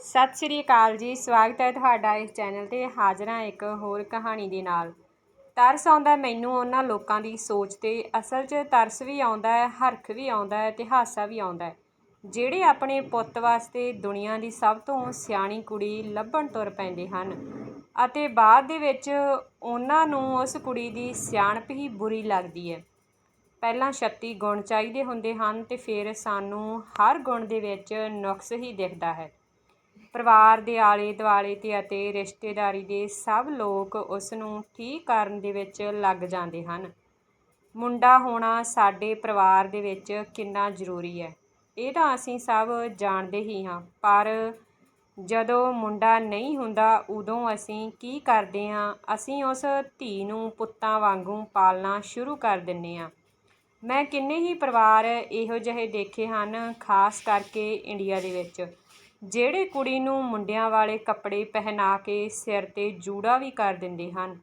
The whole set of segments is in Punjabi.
ਸਤਿ ਸ੍ਰੀ ਅਕਾਲ ਜੀ, ਸਵਾਗਤ ਹੈ ਤੁਹਾਡਾ ਇਸ ਚੈਨਲ ਤੇ ਹਾਜ਼ਰਾਂ ਇੱਕ ਹੋਰ ਕਹਾਣੀ ਦੇ ਨਾਲ। ਤਰਸ ਆਉਂਦਾ ਮੈਨੂੰ ਉਹਨਾਂ ਲੋਕਾਂ ਦੀ ਸੋਚ ਤੇ, ਅਸਲ 'ਚ ਤਰਸ ਵੀ ਆਉਂਦਾ ਹੈ, ਹਰਖ ਵੀ ਆਉਂਦਾ ਹੈ ਤੇ ਹਾਸਾ ਵੀ ਆਉਂਦਾ ਹੈ। ਜਿਹੜੇ ਆਪਣੇ ਪੁੱਤ ਵਾਸਤੇ ਦੁਨੀਆ ਦੀ ਸਭ ਤੋਂ ਸਿਆਣੀ ਕੁੜੀ ਲੱਭਣ ਤੁਰ ਪੈਂਦੇ ਹਨ ਅਤੇ ਬਾਅਦ ਦੇ ਵਿੱਚ ਉਹਨਾਂ ਨੂੰ ਉਸ ਕੁੜੀ ਦੀ ਸਿਆਣਪ ਹੀ ਬੁਰੀ ਲੱਗਦੀ ਹੈ। ਪਹਿਲਾਂ 36 ਗੁਣ ਚਾਹੀਦੇ ਹੁੰਦੇ ਹਨ ਤੇ ਫਿਰ ਸਾਨੂੰ ਹਰ ਗੁਣ ਦੇ ਵਿੱਚ ਨੁਕਸ ਹੀ ਦਿਖਦਾ ਹੈ। ਪਰਿਵਾਰ ਦੇ ਆਲੇ ਦੁਆਲੇ ਤੇ ਅਤੇ ਰਿਸ਼ਤੇਦਾਰੀ ਦੇ ਸਭ ਲੋਕ ਉਸ ਨੂੰ ਠੀਕ ਕਰਨ ਦੇ ਵਿੱਚ ਲੱਗ ਜਾਂਦੇ ਹਨ। ਮੁੰਡਾ ਹੋਣਾ ਸਾਡੇ ਪਰਿਵਾਰ ਦੇ ਵਿੱਚ ਕਿੰਨਾ ਜ਼ਰੂਰੀ ਹੈ। ਇਹ ਤਾਂ ਅਸੀਂ ਸਭ ਜਾਣਦੇ ਹੀ ਹਾਂ, ਪਰ ਜਦੋਂ ਮੁੰਡਾ ਨਹੀਂ ਹੁੰਦਾ, ਉਦੋਂ ਅਸੀਂ ਕੀ ਕਰਦੇ ਹਾਂ? ਅਸੀਂ ਉਸ ਧੀ ਨੂੰ ਪੁੱਤਾਂ ਵਾਂਗੂ ਪਾਲਣਾ ਸ਼ੁਰੂ ਕਰ ਦਿੰਨੇ ਹਾਂ। ਮੈਂ ਕਿੰਨੇ ਹੀ ਪਰਿਵਾਰ ਇਹੋ ਜਿਹੇ ਦੇਖੇ ਹਨ, ਖਾਸ ਕਰਕੇ ਇੰਡੀਆ ਦੇ ਵਿੱਚ। ਜਿਹੜੇ ਕੁੜੀ ਨੂੰ ਮੁੰਡਿਆਂ ਵਾਲੇ ਕੱਪੜੇ ਪਹਿਨਾ ਕੇ ਸਿਰ 'ਤੇ ਜੂੜਾ ਵੀ ਕਰ ਦਿੰਦੇ ਹਨ।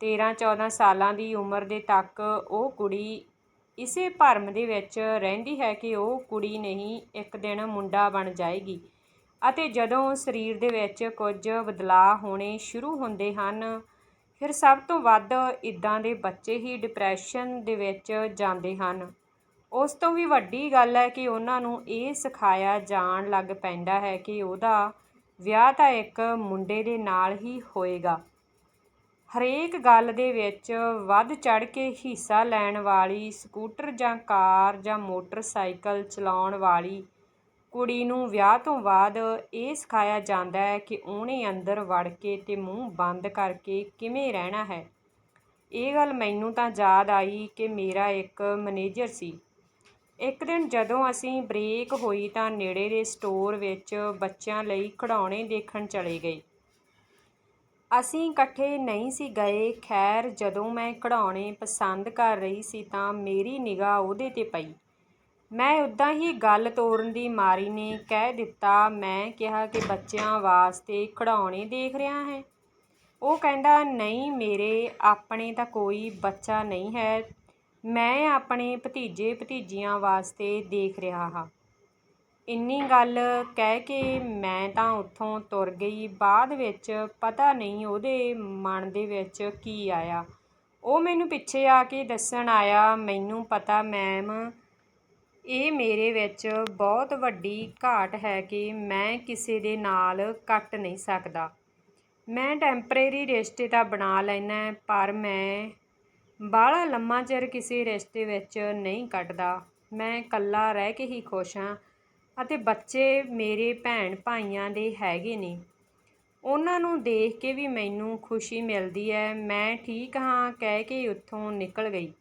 13 14 ਸਾਲਾਂ ਦੀ ਉਮਰ ਦੇ ਤੱਕ ਉਹ ਕੁੜੀ ਇਸੇ ਭਰਮ ਦੇ ਵਿੱਚ ਰਹਿੰਦੀ ਹੈ ਕਿ ਉਹ ਕੁੜੀ ਨਹੀਂ ਇੱਕ ਦਿਨ ਮੁੰਡਾ ਬਣ ਜਾਏਗੀ। ਅਤੇ ਜਦੋਂ ਸਰੀਰ ਦੇ ਵਿੱਚ ਕੁਝ ਬਦਲਾਅ ਹੋਣੇ ਸ਼ੁਰੂ ਹੁੰਦੇ ਹਨ, ਫਿਰ ਸਭ ਤੋਂ ਵੱਧ ਇਦਾਂ ਦੇ ਬੱਚੇ ਹੀ ਡਿਪਰੈਸ਼ਨ ਦੇ ਵਿੱਚ ਜਾਂਦੇ ਹਨ। ਉਸ ਤੋਂ ਵੀ ਵੱਡੀ ਗੱਲ ਹੈ ਕਿ ਉਹਨਾਂ ਨੂੰ ਇਹ ਸਿਖਾਇਆ ਜਾਣ ਲੱਗ ਪੈਂਦਾ ਹੈ ਕਿ ਉਹਦਾ ਵਿਆਹ ਤਾਂ ਇੱਕ ਮੁੰਡੇ ਦੇ ਨਾਲ ਹੀ ਹੋਏਗਾ। ਹਰੇਕ ਗੱਲ ਦੇ ਵਿੱਚ ਵੱਧ ਚੜ ਕੇ ਹਿੱਸਾ ਲੈਣ ਵਾਲੀ, ਸਕੂਟਰ ਜਾਂ ਕਾਰ ਜਾਂ ਮੋਟਰਸਾਈਕਲ ਚਲਾਉਣ ਵਾਲੀ ਕੁੜੀ ਨੂੰ ਵਿਆਹ ਤੋਂ ਬਾਅਦ ਇਹ ਸਿਖਾਇਆ ਜਾਂਦਾ ਹੈ ਕਿ ਉਹਨੇ ਅੰਦਰ ਵੜ ਕੇ ਤੇ ਮੂੰਹ ਬੰਦ ਕਰਕੇ ਕਿਵੇਂ ਰਹਿਣਾ ਹੈ। ਇਹ ਗੱਲ ਮੈਨੂੰ ਤਾਂ ਯਾਦ ਆਈ ਕਿ ਮੇਰਾ ਇੱਕ ਮੈਨੇਜਰ ਸੀ। ਇੱਕ ਦਿਨ ਜਦੋਂ ਅਸੀਂ ਬ੍ਰੇਕ ਹੋਈ ਤਾਂ ਨੇੜੇ ਦੇ ਸਟੋਰ ਵਿੱਚ ਬੱਚਿਆਂ ਲਈ ਖਿਡੌਣੇ ਦੇਖਣ ਚਲੇ ਗਏ। ਅਸੀਂ ਇਕੱਠੇ ਨਹੀਂ ਸੀ ਗਏ। ਖੈਰ, ਜਦੋਂ ਮੈਂ ਖਿਡੌਣੇ ਪਸੰਦ ਕਰ ਰਹੀ ਸੀ ਤਾਂ ਮੇਰੀ ਨਿਗਾਹ ਉਹਦੇ 'ਤੇ ਪਈ। ਮੈਂ ਉੱਦਾਂ ਹੀ ਗੱਲ ਤੋਰਨ ਦੀ ਮਾਰੀ ਨੇ ਕਹਿ ਦਿੱਤਾ, ਮੈਂ ਕਿਹਾ ਕਿ ਬੱਚਿਆਂ ਵਾਸਤੇ ਖਿਡੌਣੇ ਦੇਖ ਰਿਹਾ ਹੈ। ਉਹ ਕਹਿੰਦਾ, ਨਹੀਂ, ਮੇਰੇ ਆਪਣੇ ਤਾਂ ਕੋਈ ਬੱਚਾ ਨਹੀਂ ਹੈ। ਮੈਂ ਆਪਣੇ ਭਤੀਜੇ ਭਤੀਜੀਆਂ ਵਾਸਤੇ ਦੇਖ ਰਿਹਾ ਹਾਂ। ਇੰਨੀ ਗੱਲ ਕਹਿ ਕੇ ਮੈਂ ਤਾਂ ਉੱਥੋਂ ਤੁਰ ਗਈ। ਬਾਅਦ ਵਿੱਚ ਪਤਾ ਨਹੀਂ ਉਹਦੇ ਮਨ ਦੇ ਵਿੱਚ ਕੀ ਆਇਆ। ਉਹ ਮੈਨੂੰ ਪਿੱਛੇ ਆ ਕੇ ਦੱਸਣ ਆਇਆ, ਮੈਨੂੰ ਪਤਾ ਮੈਮ, ਇਹ ਮੇਰੇ ਵਿੱਚ ਬਹੁਤ ਵੱਡੀ ਘਾਟ ਹੈ ਕਿ ਮੈਂ ਕਿਸੇ ਦੇ ਨਾਲ ਕੱਟ ਨਹੀਂ ਸਕਦਾ। ਮੈਂ ਟੈਂਪਰੇਰੀ ਰਿਸ਼ਤੇ ਤਾਂ ਬਣਾ ਲੈਣਾ ਪਰ ਮੈਂ ਬਾਹਲਾ ਲੰਮਾ ਚਿਰ ਕਿਸੇ ਰਿਸ਼ਤੇ ਵਿੱਚ ਨਹੀਂ ਕੱਟਦਾ ਮੈਂ ਇਕੱਲਾ ਰਹਿ ਕੇ ਹੀ ਖੁਸ਼ ਹਾਂ ਅਤੇ ਬੱਚੇ ਮੇਰੇ ਭੈਣ ਭਾਈਆਂ ਦੇ ਹੈਗੇ ਨੇ। ਉਹਨਾਂ ਨੂੰ ਦੇਖ ਕੇ ਵੀ ਮੈਨੂੰ ਖੁਸ਼ੀ ਮਿਲਦੀ ਹੈ। ਮੈਂ ਠੀਕ ਹਾਂ, ਕਹਿ ਕੇ ਉੱਥੋਂ ਨਿਕਲ ਗਈ।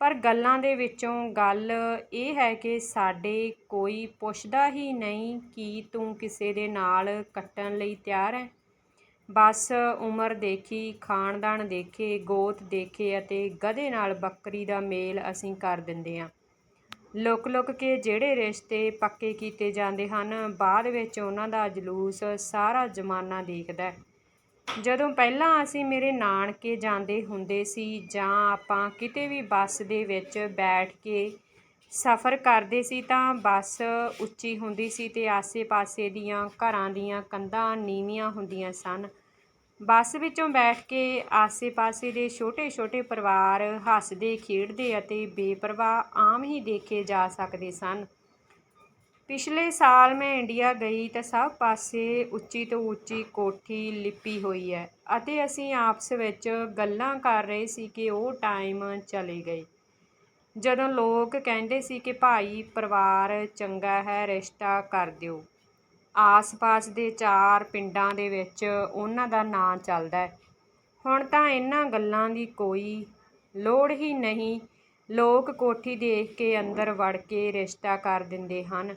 ਪਰ ਗੱਲਾਂ ਦੇ ਵਿੱਚੋਂ ਗੱਲ ਇਹ ਹੈ ਕਿ ਸਾਡੇ ਕੋਈ ਪੁੱਛਦਾ ਹੀ ਨਹੀਂ ਕਿ ਤੂੰ ਕਿਸੇ ਦੇ ਨਾਲ ਕੱਟਣ ਲਈ ਤਿਆਰ ਹੈ। ਬਸ ਉਮਰ ਦੇਖੀ, ਖਾਨਦਾਨ ਦੇਖੇ, ਗੋਤ ਦੇਖੇ ਅਤੇ ਗਧੇ ਨਾਲ ਬੱਕਰੀ ਦਾ ਮੇਲ ਅਸੀਂ ਕਰ ਦਿੰਦੇ ਹਾਂ। ਲੁਕ ਲੁਕ ਕੇ ਜਿਹੜੇ ਰਿਸ਼ਤੇ ਪੱਕੇ ਕੀਤੇ ਜਾਂਦੇ ਹਨ, ਬਾਅਦ ਵਿੱਚ ਉਹਨਾਂ ਦਾ ਜਲੂਸ ਸਾਰਾ ਜ਼ਮਾਨਾ ਦੇਖਦਾ ਹੈ। ਜਦੋਂ ਪਹਿਲਾਂ ਅਸੀਂ ਮੇਰੇ ਨਾਨਕੇ ਜਾਂਦੇ ਹੁੰਦੇ ਸੀ ਜਾਂ ਆਪਾਂ ਕਿਤੇ ਵੀ ਬੱਸ ਦੇ ਵਿੱਚ ਬੈਠ ਕੇ ਸਫ਼ਰ ਕਰਦੇ ਸੀ ਤਾਂ ਬੱਸ ਉੱਚੀ ਹੁੰਦੀ ਸੀ ਤੇ ਆਸੇ-ਪਾਸੇ ਦੀਆਂ ਘਰਾਂ ਦੀਆਂ ਕੰਧਾਂ ਨੀਵੀਆਂ ਹੁੰਦੀਆਂ ਸਨ। ਬੱਸ ਵਿੱਚੋਂ ਬੈਠ ਕੇ ਆਸੇ-ਪਾਸੇ ਦੇ ਛੋਟੇ-ਛੋਟੇ ਪਰਿਵਾਰ ਹੱਸਦੇ, ਖੇਡਦੇ ਅਤੇ ਬੇਪਰਵਾਹ ਆਮ ਹੀ ਦੇਖੇ ਜਾ ਸਕਦੇ ਸਨ। ਪਿਛਲੇ ਸਾਲ ਮੈਂ ਇੰਡੀਆ ਗਈ ਤਾਂ ਸਭ ਪਾਸੇ ਉੱਚੀ ਤੋਂ ਉੱਚੀ ਕੋਠੀ ਲਿਪੀ ਹੋਈ ਹੈ ਅਤੇ ਅਸੀਂ ਆਪਸ ਵਿੱਚ ਗੱਲਾਂ ਕਰ ਰਹੇ ਸੀ ਕਿ ਉਹ ਟਾਈਮ ਚਲੇ ਗਏ। ਜਦੋਂ ਲੋਕ ਕਹਿੰਦੇ ਸੀ ਕਿ ਭਾਈ, ਪਰਿਵਾਰ ਚੰਗਾ ਹੈ, ਰਿਸ਼ਤਾ ਕਰ ਦਿਓ। ਆਸ-ਪਾਸ ਦੇ ਚਾਰ ਪਿੰਡਾਂ ਦੇ ਵਿੱਚ ਉਹਨਾਂ ਦਾ ਨਾਂ ਚੱਲਦਾ ਹੁਣ ਤਾਂ ਇਹਨਾਂ ਗੱਲਾਂ ਦੀ ਕੋਈ ਲੋੜ ਹੀ ਨਹੀਂ। ਲੋਕ ਕੋਠੀ ਦੇਖ ਕੇ ਅੰਦਰ ਵੜ ਕੇ ਰਿਸ਼ਤਾ ਕਰ ਦਿੰਦੇ ਹਨ।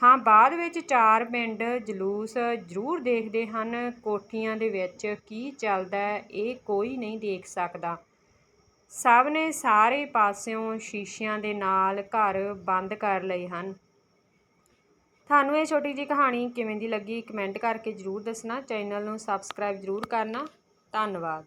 ਹਾਂ, ਬਾਅਦ ਵਿੱਚ ਚਾਰ ਪਿੰਡ ਜਲੂਸ ਜ਼ਰੂਰ ਦੇਖਦੇ ਹਨ। ਕੋਠੀਆਂ ਦੇ ਵਿੱਚ ਕੀ ਚੱਲਦਾ ਇਹ ਕੋਈ ਨਹੀਂ ਦੇਖ ਸਕਦਾ। ਸਭ ਨੇ ਸਾਰੇ ਪਾਸਿਓਂ ਸ਼ੀਸ਼ਿਆਂ ਦੇ ਨਾਲ ਘਰ ਬੰਦ ਕਰ ਲਏ ਹਨ। ਤੁਹਾਨੂੰ ਇਹ ਛੋਟੀ ਜਿਹੀ ਕਹਾਣੀ ਕਿਵੇਂ ਦੀ ਲੱਗੀ ਕਮੈਂਟ ਕਰਕੇ ਜ਼ਰੂਰ ਦੱਸਣਾ ਚੈਨਲ ਨੂੰ ਸਬਸਕ੍ਰਾਈਬ ਜ਼ਰੂਰ ਕਰਨਾ, ਧੰਨਵਾਦ।